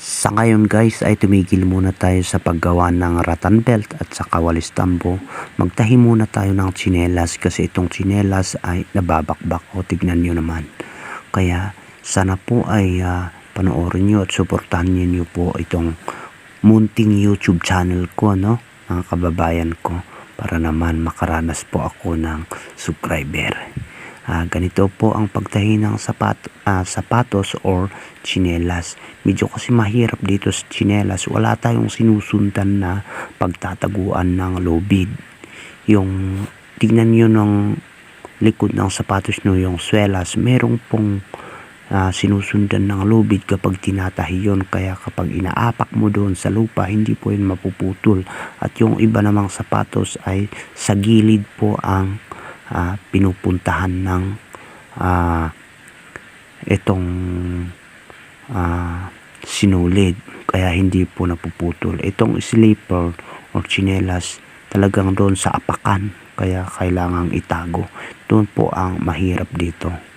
Sa ngayon guys ay tumigil muna tayo sa paggawa ng rattan belt at sa kawalis tambo. Magtahi muna tayo ng tsinelas kasi itong tsinelas ay nababakbak o tignan nyo naman. Kaya sana po ay ah, panoorin nyo at suportahan nyo po itong munting YouTube channel ko no mga kababayan ko para naman makaranas po ako ng subscriber. Ah, ganito po ang pagtahi ng sapat, ah, sapatos or chinelas. Medyo kasi mahirap dito sa chinelas. Wala tayong sinusundan na pagtataguan ng lobid. Yung tignan nyo ng likod ng sapatos nyo, yung swelas, merong pong ah, sinusundan ng lubid kapag tinatahi yun. Kaya kapag inaapak mo doon sa lupa, hindi po yun mapuputol. At yung iba namang sapatos ay sa gilid po ang ah, pinupuntahan ng ah, itong ah, sinulid. Kaya hindi po napuputol. Itong slipper or chinelas talagang doon sa apakan. Kaya kailangang itago. Doon po ang mahirap dito.